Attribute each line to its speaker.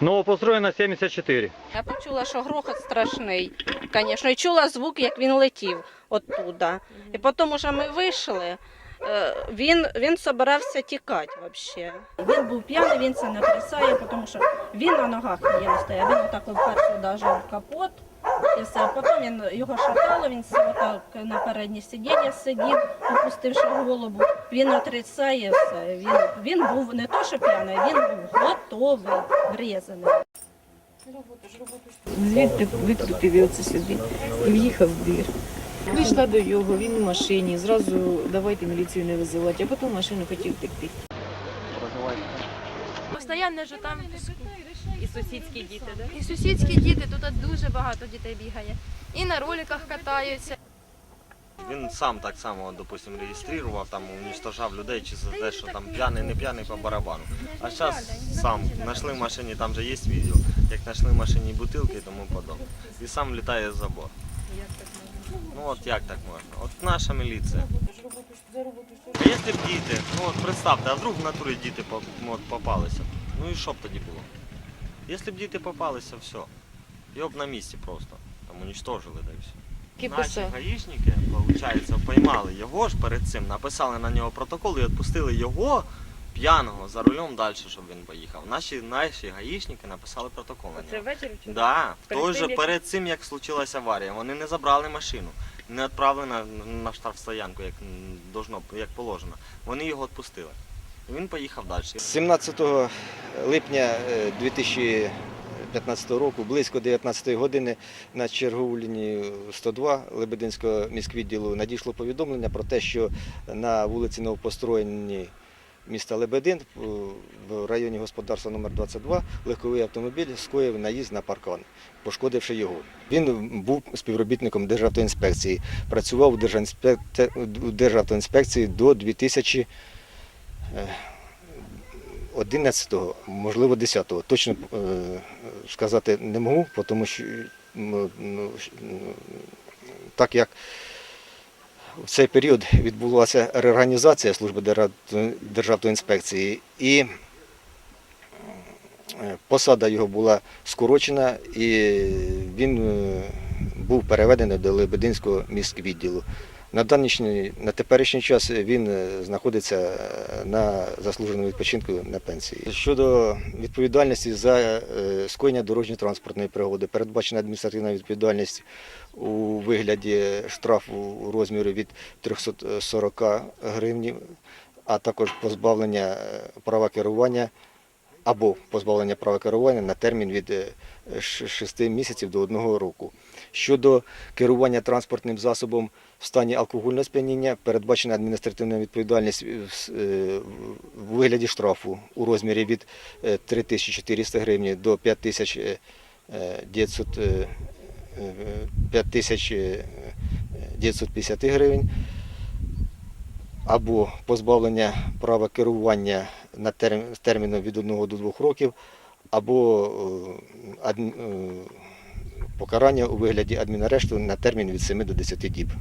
Speaker 1: Новопостроєна 74.
Speaker 2: Я почула, що грохот страшний, звісно, і чула звук, як він летів оттуда. І потім уже ми вийшли. е, Він, він собирався тікати взагалі. Він був п'яний, він це не отрицає, тому що він на ногах не стояв. Він отак вперше даже в капот. І все. Потім він його шатало, він сів отак на переднє сидіння сидів, опустивши голову. Він отрицає все. Він, він був не то, що п'яний, він був готовий, врізаний.
Speaker 3: Звідти викрутив його це сюди і в'їхав в двір. Вийшла до його, він у машині, зразу давайте міліцію не визивати, а потім машину хотів втекти.
Speaker 4: Постоянно же там
Speaker 5: І сусідські діти, да?
Speaker 4: і сусідські діти, тут дуже багато дітей бігає. І на роликах катаються.
Speaker 6: Він сам так само, допустим, реєстрував, там уничтожав людей чи за те, що там п'яний, не п'яний по барабану. А зараз сам знайшли в машині, там же є відео, як знайшли в машині бутилки і тому подобне. І сам літає з забор. Ну от як так можна? От наша міліція. А якщо б діти, ну от представте, а вдруг в натурі діти ну, попалися? Ну і що б тоді було? Якщо б діти попалися, все. Його б на місці просто. Там уничтожили, да і все. Наші гаїшники, виходить, поймали його ж перед цим, написали на нього протокол і відпустили його п'яного за рулем далі, щоб він поїхав. Наші, наші гаїшники написали протокол на
Speaker 5: Це
Speaker 6: нього.
Speaker 5: ввечері чи?
Speaker 6: Да, в
Speaker 5: Перед
Speaker 6: той
Speaker 5: тим,
Speaker 6: же
Speaker 5: як-
Speaker 6: перед цим, як случилася аварія, вони не забрали машину, не відправили на, на штрафстоянку, як м, должно, як положено. Вони його відпустили. Він поїхав далі.
Speaker 7: 17 липня е, 2015 року, близько 19 години, на чергову лінію 102 Лебединського міськвідділу надійшло повідомлення про те, що на вулиці Новопостроєнні міста Лебедин е, в районі господарства номер 22 легковий автомобіль скоїв наїзд на паркан, пошкодивши його. Він був співробітником Державтоінспекції, працював у Державтоінспекції до 2000 11-го, можливо, 10-го. Точно е, сказати не можу, тому що ну, так як в цей період відбулася реорганізація служби Державної інспекції, і е, посада його була скорочена, і він е, був переведений до Лебединського міськвідділу. На данішній, на теперішній час він е, знаходиться е, на заслуженому відпочинку на пенсії. Щодо відповідальності за е, скоєння дорожньо-транспортної пригоди, передбачена адміністративна відповідальність у вигляді штрафу у розмірі від 340 гривень, а також позбавлення права керування або позбавлення права керування на термін від 6 місяців до 1 року. Щодо керування транспортним засобом в стані алкогольного сп'яніння передбачена адміністративна відповідальність с- е, в вигляді штрафу у розмірі від е, 3400 гривень до 5900, е, е, 5950 гривень або позбавлення права керування на терм- терміном від 1 до 2 років, або е, е, покарання у вигляді адмінарешту на термін від 7 до 10 діб.